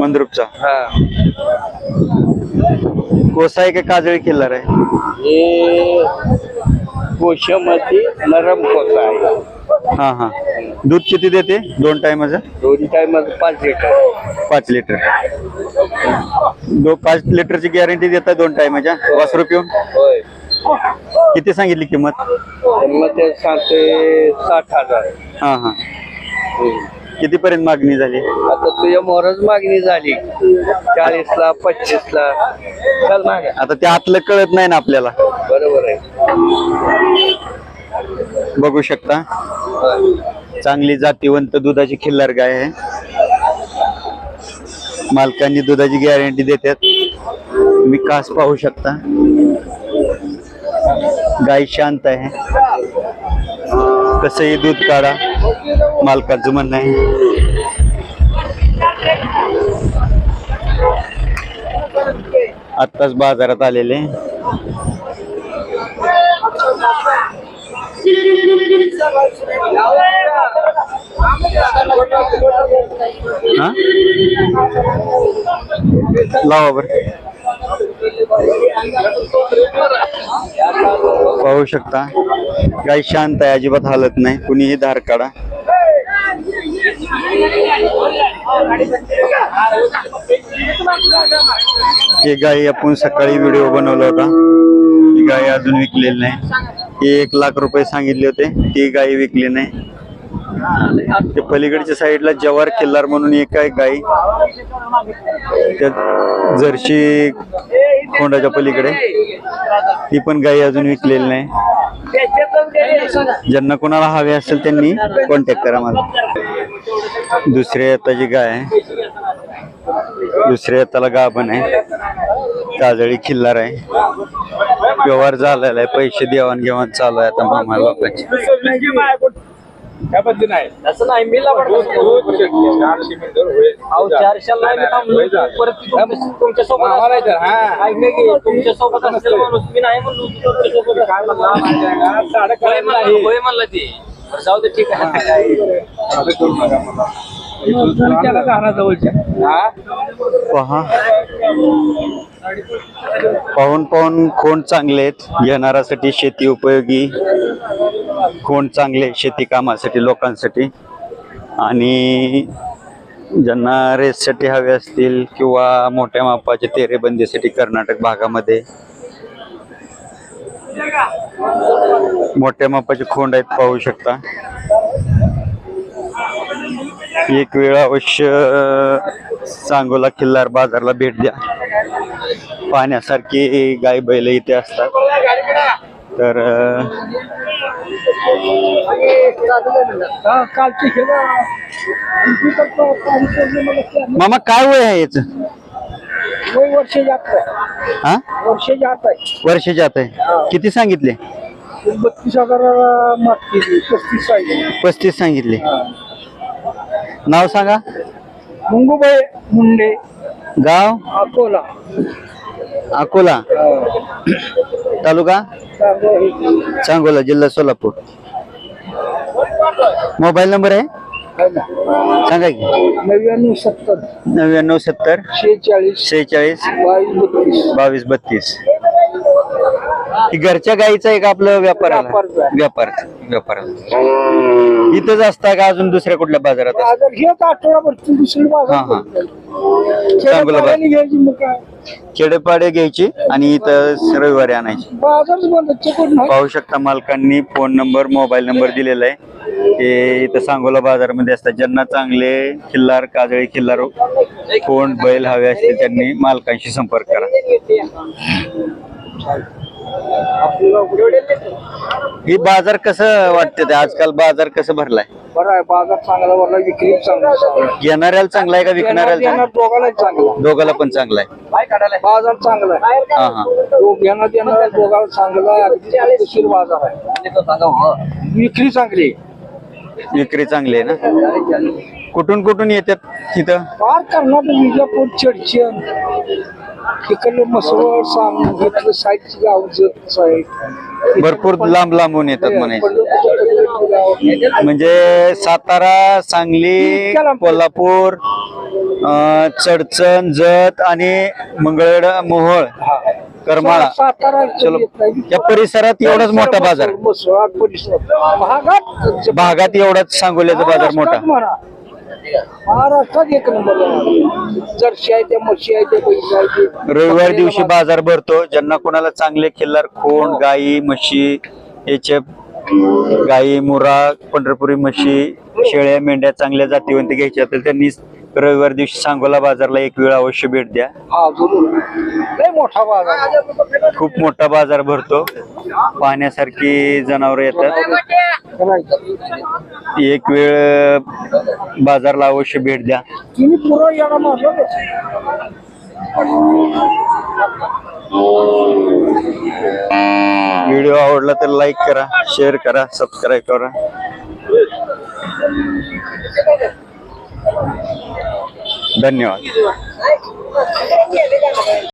मंद्रुपचा. हा. कोसा आहे का काजळी किल्लार आहे? हे कोशामध्ये नरम कोसा आहे हा हा. दूध किती देते? दोन टायमाचं दोन टायमाचं पाच लिटर पाच लिटर दो पाच लिटरची गॅरंटी देता दोन टायमाच्या वासरू पिऊन? होय. किती सांगितली किंमत? तर मग ते सांगते साठ हजार. हा हा. हम्म. कितीपर्यंत मागणी झाली? आता तुझ्या मोहरच मागणी झाली. चाळीस ला पच्चीस ला चल माग. आता ते आतलं कळत नाही ना आपल्याला. बरोबर आहे. बघू शकता. चांगली जातीवंत दुधाची खिल्लार गाय आहे. मालकांनी दुधाची गॅरंटी देतात. तुम्ही कास पाहू शकता. गाय शांत आहे. कसंही दूध काढा? मालकाचं म्हणणं आहे आत्ताच बाजारात आलेले. हा? लावा बर. शकता. गाय शांत आहे अजिबात हालत नाही. कुणीही धार काढा. ही गाय आपण सकाळी व्हिडिओ बनवला होता. ही गाय अजून विकलेली नाही. ही एक लाख रुपये सांगितले होते. ती गाय विकली नाही. ते पलीकडच्या साईडला जवार किल्लार म्हणून एक आहे गाय त्या जर्शी खोंडाच्या पलीकडे. ती पण गाय अजून विकलेली नाही. ज्यांना कोणाला हवे असेल त्यांनी कॉन्टॅक्ट करा मला. दुसऱ्या येताची गाय आहे. दुसऱ्या येताला गाभण आहे. काजळी खिल्लार आहे. व्यवहार झालेला आहे. पैसे देवाणघेवाण चालू आहे आता मामा बापाची. काय पद्धती नाही. असं नाही मी तुमच्या- तुमच्यासोबत ऐकलं की तुमच्यासोबत असलेला माणूस मी नाही म्हणलो तुमच्यासोबत काय म्हणला? ते. जाऊ दे ठीक आहे. पहा. पाहून पाहून खोंड चांगले आहेत. घेणाऱ्यासाठी शेती उपयोगी. खोंड चांगले शेती कामासाठी लोकांसाठी. आणि ज्यांना रेससाठी हवे असतील किंवा मोठ्या मापाचे तेरेबंदीसाठी कर्नाटक भागामध्ये. मोठ्या मापाचे खोंड आहेत पाहू शकता. एक वेळ अवश्य सांगोला किल्लार बाजारला भेट द्या. पाहण्यासारखी गाय बैल इथे असतात. तर मामा काय वय आहे याच? वर्ष जात हा? वर्ष जात आहे. वर्ष जात आहे. किती सांगितले? बत्तीस हजार पस्तीस आहे पस्तीस सांगितले. नाव सांगा. मुंगूबाई मुंडे. गाव? अकोला. अकोला. तालुका? सांगोला जिल्हा सोलापूर. मोबाईल नंबर आहे? सांगा की. नव्याण्णव सत्तर. नव्याण्णव सत्तर. शेहेचाळीस. शेहेचाळीस. बावीस बत्तीस. बावीस बत्तीस. ही घरच्या गाईचा एक आपलं व्यापार आला. व्यापार. व्यापार व्यापार इथंच असता का अजून दुसऱ्या कुठल्या बाजारात असता? बाजार हेच आठवडाभर दुसरी हा, हा. बाजार चांगलं बाजार. खेड्यापाड्याने घ्यायची मग काय खेडेपाडे घ्यायची आणि इथं रविवारी आणायची बाजारच बंद चिकट नाही पाहू शकता मालकांनी फोन नंबर मोबाईल नंबर दिलेला आहे ते इथं सांगोला बाजारामध्ये असतात ज्यांना चांगले खिल्लार काजळी खिल्लार कोण बैल हवे असतील त्यांनी मालकांशी संपर्क करा ही बाजार कसं वाटतं ते? आजकाल बाजार कसं भरलाय? बरं आहे बाजार चांगला वरला विक्री चांगला घेणाऱ्याला चांगला आहे का विकणाऱ्याला चांगला? दोघांना चांगला दोघाला पण चांगला आहे. बाजार चांगला आहे. हा हा. देणार दोघांना चांगला आहे अगदी पद्धतशीर बाजार आहे. विक्री चांगली आहे. विक्री चांगली आहे ना? कुठून कुठून येतात तिथं? फार कर्नाटक विजापूर चडचण. सांग इथलं साईड साईड भरपूर लांब लांबून येतात म्हणायचे. म्हणजे सातारा सांगली कोल्हापूर चडचण जत आणि मंगळवेढ मोहोळ करमाळा. सातारा चलो या परिसरात एवढाच मोठा बाजार. भागात एवढाच सांगोल्याचा बाजार मोठा. महाराष्ट्रात एक नंबर जर्शी आहे त्या म्हशी आहे त्या पैसे आहे ते रविवार दिवशी बाजार भरतो. ज्यांना कोणाला चांगले खिल्लार खोंड गाई म्हशी याचे गाई मुरा पंढरपुरी म्हशी शेळ्या मेंढ्या चांगल्या जातीवंत घ्यायच्या असतील त्यांनी रविवार दिवशी सांगोला बाजारला एक वेळ अवश्य भेट द्या. हा लय मोठा बाजार. खूप मोठा बाजार भरतो. पाहण्यासारखी जनावर येतात. एक वेळ बाजारला अवश्य भेट द्या. तिने पुरं याला मारलं व्हिडिओ आवडला तर लाईक करा शेअर करा सबस्क्राईब करा. धन्यवाद.